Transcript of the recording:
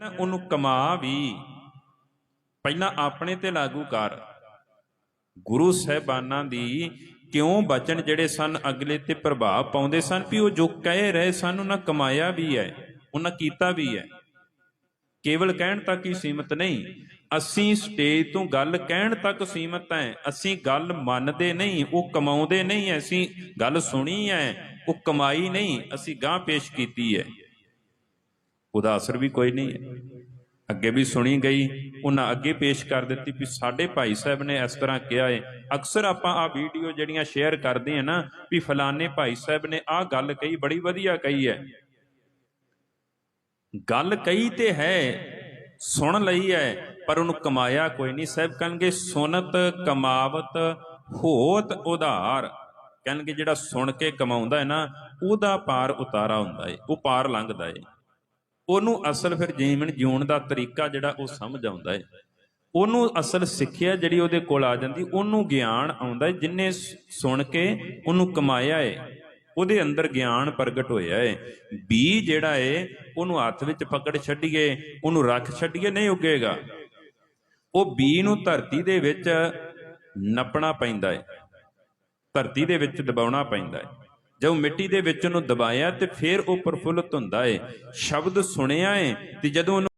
ਨਾ ਉਹਨੂੰ ਕਮਾ ਵੀ। ਪਹਿਲਾਂ ਆਪਣੇ ਤੇ ਲਾਗੂ ਕਰ। ਗੁਰੂ ਸਹਿਬਾਨਾਂ ਦੀ ਕਿਉਂ ਬਚਨ ਜਿਹੜੇ ਸਨ, ਅਗਲੇ ਤੇ ਪ੍ਰਭਾਵ ਪਾਉਂਦੇ ਸਨ ਵੀ ਉਹ ਜੋ ਕਹਿ ਰਹੇ ਸਨ, ਉਹਨਾਂ ਕਮਾਇਆ ਵੀ ਹੈ, ਉਹਨਾਂ ਕੀਤਾ ਵੀ ਹੈ। ਕੇਵਲ ਕਹਿਣ ਤੱਕ ਹੀ ਸੀਮਤ ਨਹੀਂ, ਅਸੀਂ ਸਟੇਜ ਤੋਂ ਗੱਲ ਕਹਿਣ ਤੱਕ ਸੀਮਤ ਹੈ, ਅਸੀਂ ਗੱਲ ਮੰਨਦੇ ਨਹੀਂ, ਉਹ ਕਮਾਉਂਦੇ ਨਹੀਂ, ਅਸੀਂ ਗੱਲ ਸੁਣੀ ਹੈ, ਉਹ ਕਮਾਈ ਨਹੀਂ, ਅਸੀਂ ਗਾਂ ਪੇਸ਼ ਕੀਤੀ ਹੈ। ਉਹਦਾ ਅਸਰ ਵੀ ਕੋਈ ਨਹੀਂ। ਹੈ ਅੱਗੇ ਵੀ ਸੁਣੀ ਗਈ, ਉਹਨਾਂ ਅੱਗੇ ਪੇਸ਼ ਕਰ ਦਿੱਤੀ ਵੀ ਸਾਡੇ ਭਾਈ ਸਾਹਿਬ ਨੇ ਇਸ ਤਰ੍ਹਾਂ ਕਿਹਾ ਹੈ ਅਕਸਰ ਆਪਾਂ ਆ ਵੀਡੀਓ ਜਿਹੜੀਆਂ ਸ਼ੇਅਰ ਕਰਦੇ ਆ ਨਾ, ਵੀ ਫਲਾਣੇ ਭਾਈ ਸਾਹਿਬ ਨੇ ਆਹ ਗੱਲ ਕਹੀ, ਬੜੀ ਵਧੀਆ ਕਹੀ ਹੈ। ਗੱਲ ਕਹੀ ਤੇ ਹੈ, ਸੁਣ ਲਈ ਹੈ, ਪਰ ਉਹਨੂੰ ਕਮਾਇਆ ਕੋਈ ਨਹੀਂ। ਸਾਹਿਬ ਕਹਿਣਗੇ, ਸੁਨਤ ਕਮਾਵਤ ਹੋਤ ਉਧਾਰ। ਕਹਿਣਗੇ ਜਿਹੜਾ ਸੁਣ ਕੇ ਕਮਾਉਂਦਾ ਹੈ ਨਾ, ਉਹਦਾ ਪਾਰ ਉਤਾਰਾ ਹੁੰਦਾ ਏ, ਉਹ ਪਾਰ ਲੰਘਦਾ ਏ। ਉਹਨੂੰ ਅਸਲ ਫਿਰ ਜੀਵਨ ਜਿਉਣ ਦਾ ਤਰੀਕਾ ਜਿਹੜਾ ਉਹ ਸਮਝ ਆਉਂਦਾ ਹੈ ਉਹਨੂੰ ਅਸਲ ਸਿੱਖਿਆ ਜਿਹੜੀ ਉਹਦੇ ਕੋਲ ਆ ਜਾਂਦੀ, ਉਹਨੂੰ ਗਿਆਨ ਆਉਂਦਾ ਹੈ ਜਿਨੇ ਸੁਣ ਕੇ ਉਹਨੂੰ ਕਮਾਇਆ ਹੈ ਉਹਦੇ ਅੰਦਰ ਗਿਆਨ ਪ੍ਰਗਟ ਹੋਇਆ ਹੈ ਬੀ ਜਿਹੜਾ ਹੈ ਉਹਨੂੰ ਹੱਥ ਵਿੱਚ ਪਕੜ ਛੱਡੀਏ, ਉਹਨੂੰ ਰੱਖ ਛੱਡੀਏ, ਨਹੀਂ ਉੱਗੇਗਾ। ਉਹ ਬੀ ਨੂੰ ਧਰਤੀ ਦੇ ਵਿੱਚ ਨੱਪਣਾ ਪੈਂਦਾ ਹੈ ਧਰਤੀ ਦੇ ਵਿੱਚ ਦਬਾਉਣਾ ਪੈਂਦਾ ਹੈ ਜਦੋਂ ਮਿੱਟੀ ਦੇ ਵਿੱਚ ਉਹਨੂੰ ਦਬਾਇਆ ਤੇ ਫਿਰ ਉਹ ਪ੍ਰਫੁੱਲਤ ਹੁੰਦਾ ਏ ਸ਼ਬਦ ਸੁਣਿਆ ਏ ਤੇ ਜਦੋਂ ਉਹਨੂੰ